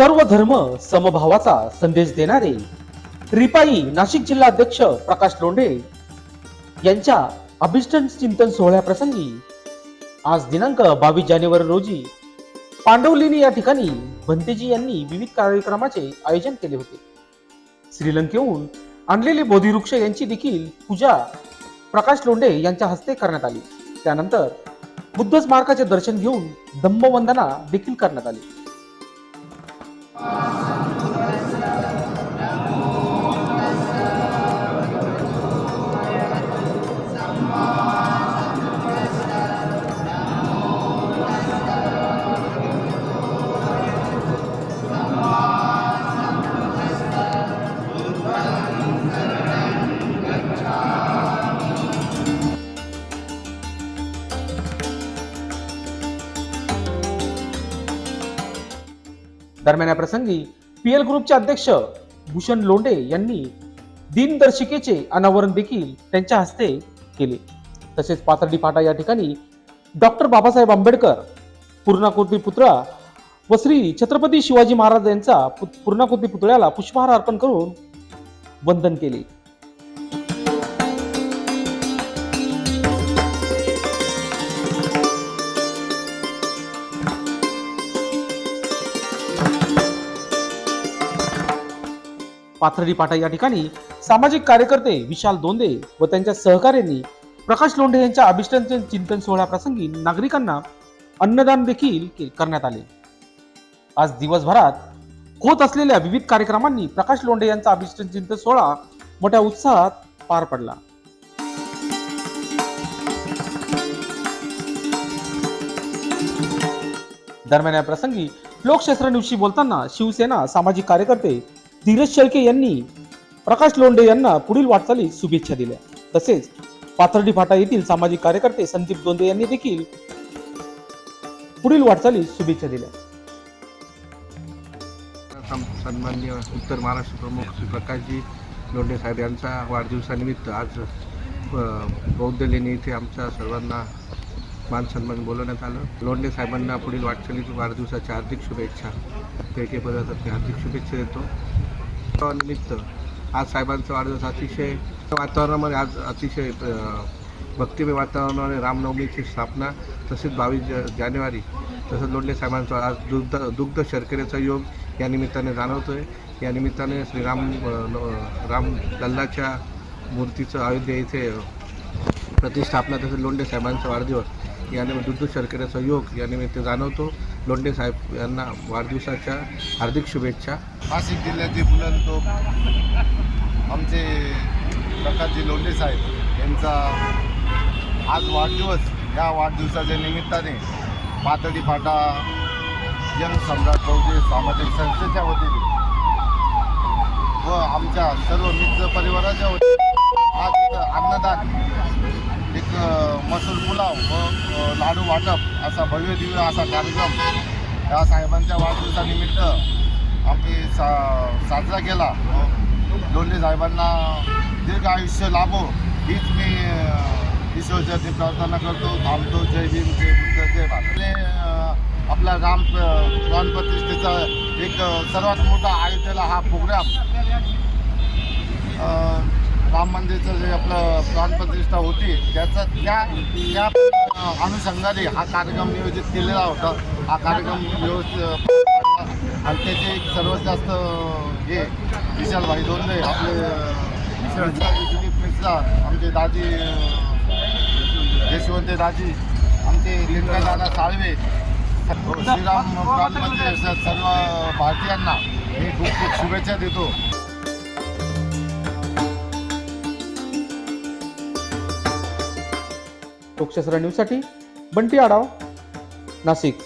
सर्व धर्म समभावाचा संदेश देणारे रिपाई नाशिक जिल्हा अध्यक्ष प्रकाश लोंढे यांच्या अभिष्टन चिंतन सोहळ्याप्रसंगी आज दिनांक बावीस जानेवारी रोजी पांडवलिनी या ठिकाणी भंतेजी यांनी विविध कार्यक्रमाचे आयोजन केले होते. श्रीलंकेहून आणलेले बोधिवृक्ष यांची देखील पूजा प्रकाश लोंढे यांच्या हस्ते करण्यात आली. त्यानंतर बुद्ध स्मारकाचे दर्शन घेऊन दंभवंदना देखील करण्यात आली. दरम्यान या प्रसंगी पीएल ग्रुपचे अध्यक्ष भूषण लोंडे यांनी दिनदर्शिकेचे अनावरण देखील त्यांच्या हस्ते केले. तसेच पाथर्डी फाटा या ठिकाणी डॉक्टर बाबासाहेब आंबेडकर पूर्णाकृती पुतळा व श्री छत्रपती शिवाजी महाराज यांचा पु- पूर्णाकृती पुतळ्याला पुष्पहार अर्पण करून वंदन केले. पाथर्डी पाटा या ठिकाणी सामाजिक कार्यकर्ते विशाल दोंदे व त्यांच्या सहकार्यांनी प्रकाश लोंढे यांच्या अभिष्टांचे चिंतन सोहळ्याप्रसंगी नागरिकांना अन्नदान देखील करण्यात आले. आज दिवसभरात होत असलेल्या विविध कार्यक्रमांनी प्रकाश लोंढे यांचा अभिष्ट चिंतन सोहळा मोठ्या उत्साहात पार पडला. दरम्यान या प्रसंगी लोकशास्त्र दिवशी बोलताना शिवसेना सामाजिक कार्यकर्ते धीरज शेळके यांनी प्रकाश लोंढे यांना पुढील वाटचालीस शुभेच्छा दिल्या. तसेच पाथर्डी फाटा येथील सामाजिक कार्यकर्ते संदीप दोंदे यांनी देखील पुढील वाटचालीस शुभेच्छा दिल्या. सम- सन्माननीय उत्तर महाराष्ट्र प्रमुख श्री प्रकाशजी लोंढे साहेब यांचा वाढदिवसानिमित्त आज बौद्ध लेणी इथे आमच्या सर्वांना मान सन्मान बोलवण्यात आलं. लोंढे साहेबांना पुढील वाटचालीत वाढदिवसाच्या हार्दिक शुभेच्छा पेके परिवारातर्फे हार्दिक शुभेच्छा देतो. निमित्त आज साहेबांचा वाढदिवस अतिशय वातावरणामध्ये आज अतिशय भक्तिमय वातावरणामध्ये रामनवमीची स्थापना तसेच बावीस ज जानेवारी तसंच लोंढे साहेबांचा आज दुग्ध दुग्ध शर्करेचा योग या निमित्ताने आहे या निमित्ताने श्रीराम राम लल्लाच्या मूर्तीचं अयोध्या इथे प्रतिष्ठापना तसेच लोंढे साहेबांचा वाढदिवस याने दुग्ध शर्करेचा योग या निमित्त जाणवतो. लोंढे साहेब यांना वाढदिवसाच्या हार्दिक शुभेच्छा. नाशिक जिल्ह्याचे बुलंदतोप आमचे प्रकाशजी लोंढे साहेब यांचा आज वाढदिवस या वाढदिवसाच्या निमित्ताने पातळी फाटा यंग सम्राट चौधरी सामाजिक संस्थेच्या वतीने व आमच्या सर्व मित्र परिवाराच्या वतीने आज अन्नदान एक मसूर पुलाव व लाडू वाटप असा भव्य दिव्य असा कार्यक्रम या साहेबांच्या वाढदिवसानिमित्त आम्ही सा साजरा केला लोंढे साहेबांना दीर्घ आयुष्य लाभो हीच मी अ, ईश्वरचरणी प्रार्थना करतो. थांबतो जय भीम जय बुद्ध जय भारत. आपला राम प्राणप्रतिष्ठेचा एक सर्वात मोठा अयोध्येला हा प्रोग्राम राम मंदिरचं जे आपलं प्राणप्रतिष्ठा होती त्याचा त्या त्या अनुषंगाने हा कार्यक्रम नियोजित केलेला होता. हा कार्यक्रम व्यवस्थित आणि त्याचे एक सर्वात जास्त हे विशालभाई दोंदे आपले दिलीप मिश्रा आमचे दाजी यशवंत दाजी आमचे लिंगदादा साळवे श्रीराम प्राणमध्ये सर्व भारतीयांना मी खूप खूप शुभेच्छा देतो. लोकशास्त्र न्यूजसाठी बंटी आडाव नाशिक.